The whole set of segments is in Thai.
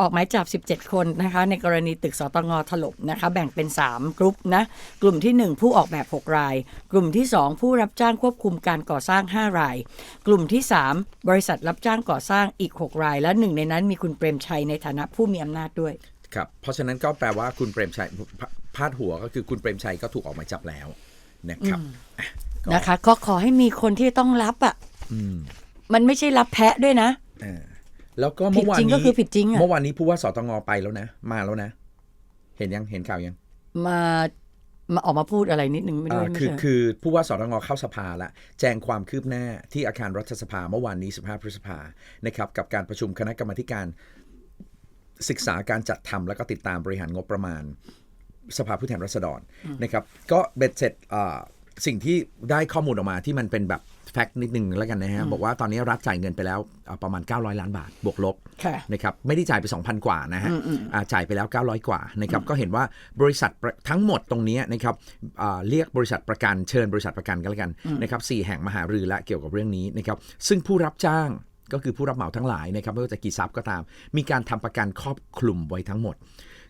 ออกหมายจับ 17 คนนะคะในกรณีตึกสตงถล่มนะคะแบ่งเป็น 3 กลุ่มนะกลุ่มที่ 1 ผู้ออกแบบ 6 ราย กลุ่มที่ 2 ผู้รับจ้างควบคุมการก่อสร้าง 5 ราย กลุ่มที่ 3 บริษัทรับจ้างก่อสร้างอีก 6 ราย และหนึ่งในนั้นมีคุณเปรมชัยในฐานะผู้มีอำนาจด้วยครับเพราะฉะนั้นก็แปลว่าคุณเปรมชัยพพาดหัวก็คือคุณเปรมชัยก็ถูกออกหมายจับแล้วนะครับอะก็นะคะก็ขอให้มีคนที่ต้องรับอะอืมมันไม่ใช่รับแพะด้วยนะเออ แล้วก็เมื่อวานผิดจริงนี้ก็คือผิดจริงอะเมื่อวานนี้ผู้ว่าสตงไปแล้วนะ มาแล้วนะ เห็นยังเห็นข่าวยังมามาออกมาพูดอะไรนิดนึงไม่ด้วยอ่าไม่คือใช่คือผู้ว่าสตงเข้าสภาละแจ้งความคืบหน้าที่อาคารรัฐสภาเมื่อวานนี้ 15 พฤษภานะครับกับการประชุมคณะกรรมาธิการ ศึกษาการจัดทำและก็ติดตามบริหารงบประมาณ สภาผู้แทนราษฎรนะครับ ก็เบ็ดเสร็จอ่าสิ่งที่ได้ข้อมูลออกมาที่มันเป็นแบบ แฟกต์นิดนึงแล้วกันนะฮะ บอกว่าตอนนี้รัฐจ่ายเงินไปแล้วอ่าประมาณ 900 ล้านบาท บวกลบค่ะนะครับไม่ได้จ่ายไป 2,000 กว่านะฮะอ่าจ่ายไปแล้ว 900 กว่านะครับก็เห็นว่าบริษัทประทั้งหมดตรงนี้นะครับอ่าเรียกบริษัทประกันเชิญบริษัทประกันกันแล้วกันนะครับสี่แห่งมหารือและเกี่ยวกับเรื่องนี้นะครับซึ่งผู้รับจ้างก็คือผู้รับเหมาทั้งหลายนะครับไม่ว่าจะกี่ทรัพย์ก็ตาม มีการทำประกันครอบคลุมไว้ทั้งหมด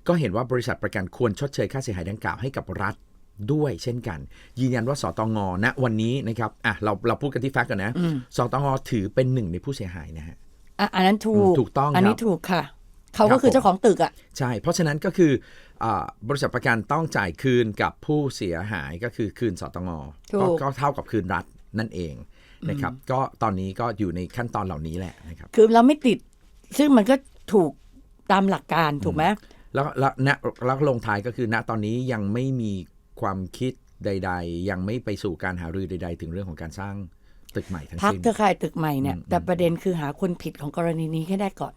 ก็เห็นว่าบริษัทประกันควรชดเชยค่าเสียหายดังกล่าวให้กับรัฐ ด้วยเช่นกัน ยืนยันว่าสตงณวันนี้นะครับอะเราเราพูดกันที่แฟกต์ก่อนนะสตงถือเป็นหนึ่งในผู้เสียหายนะฮะอะอันนั้นถูกถูกต้องอันนี้ครับถูกค่ะ เขาครัก็บคือผมเจ้าของตึกอะใช่ เพราะฉะนั้นก็คืออาบริษัทประกันต้องจ่ายคืนกับผู้เสียหายก็คือคืนสตงถูกก็ก็เท่ากับคืนรัฐนั่นเองนะครับ ก็ตอนนี้ก็อยู่ในขั้นตอนเหล่านี้แหละนะครับ คือเราไม่ติด ซึ่งมันก็ถูกตามหลักการถูกไหมแล้วแล้วณแล้วลงท้ายก็คือณตอนนี้ยังไม่มี ความคิดใด ๆ ยังไม่ไปสู่การหารือใด ๆ ถึงเรื่องของการสร้างตึกใหม่ทั้งพักสิ้นเครือข่ายตึกใหม่เนี่ยแต่ประเด็นคือหาคนผิดของกรณีนี้ให้ได้ก่อน